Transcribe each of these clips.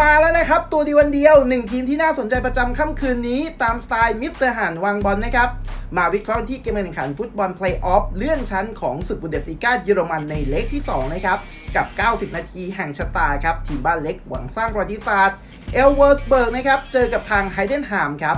มาแล้วนะครับ ตัวดีวันเดียวหนึ่งทีมที่น่าสนใจประจำค่ำคืนนี้ ตามสไตล์มิสเตอร์หันวางบอลนะครับ มาวิเคราะห์ที่เกมแข่งขันฟุตบอลเพลย์ออฟเลื่อนชั้นของศึกบุนเดสลีกาเยอรมันในเล็กที่ 2 นะครับ กับ 90 นาทีแห่งชะตาครับ ทีมบ้านเล็กหวังสร้างประวัติศาสตร์เอลเวิร์สเบิร์กนะครับ เจอกับทางไฮเดนฮามครับ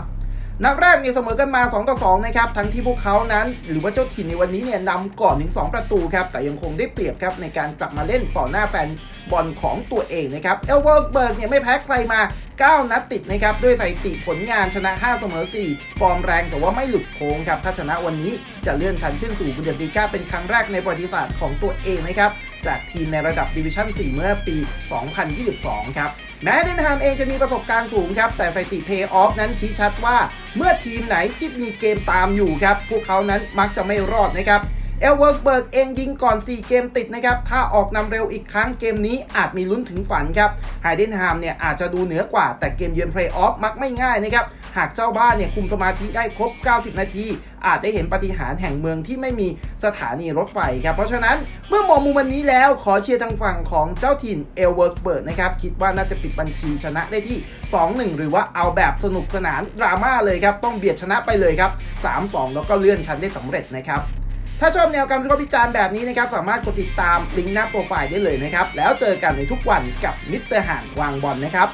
นัดแรกเนี่ยเสมอกันมา 2 ต่อ 2 นะครับ ทั้งที่พวกเขานั้น หรือว่าเจ้าถิ่นในวันนี้เนี่ยนำก่อนถึง 2 ประตูครับ แต่ยังคงได้เปรียบครับ ในการกลับมาเล่นต่อหน้าแฟนบอลของตัวเองนะครับ เอลเวอร์เบิร์กเนี่ยไม่แพ้ใครมา 9 นัดติดนะครับ ด้วยสถิติผลงานชนะ 5 เสมอ 4 ฟอร์มแรงแต่ว่าไม่หลุดโค้งครับ ถ้าชนะวันนี้จะเลื่อนชั้นขึ้นสู่บุนเดสลีกาเป็นครั้งแรกในประวัติศาสตร์ของตัวเองนะครับ จากทีมในระดับดิวิชั่น 4 เมื่อปี 2022 ครับ แม้เดนฮามเองจะมีประสบการณ์สูงครับ แต่สถิติเพย์ออฟนั้นชี้ชัดว่าเมื่อทีมไหนที่มีเกมตามอยู่ครับ พวกเขานั้นมักจะไม่รอดนะครับเอลเวอร์สเบิร์กเองยิงก่อน 4 เกมติดนะครับ ถ้าออกนำเร็วอีกครั้งเกมนี้อาจมีลุ้นถึงฝันครับไฮเดนฮามเนี่ยอาจจะดูเหนือกว่าแต่เกมเยือนเพลย์ออฟมักไม่ง่ายนะครับ หากเจ้าบ้านเนี่ยคุมสมาธิได้ครบ 90 นาที อาจได้เห็นปฏิหารแห่งเมืองที่ไม่มีสถานีรถไฟครับเพราะฉะนั้นเมื่อมองมุมวันนี้แล้วขอเชียร์ทางฝั่งของเจ้าถิ่นเอลเวอร์สเบิร์กนะครับคิดว่าน่าจะปิดบัญชีชนะได้ที่ 2-1 หรือว่าเอาแบบสนุกสนานดราม่าเลยครับต้องเบียดชนะไปเลยครับ 3-2 แล้วก็เลื่อนชั้นได้สำเร็จนะครับถ้าชอบแนวการวิเคราะห์วิจารณ์แบบนี้นะครับ สามารถกดติดตามลิงก์หน้าโปรไฟล์ได้เลยนะครับ แล้วเจอกันในทุกวันกับมิสเตอร์ห่านวางบอลนะครับ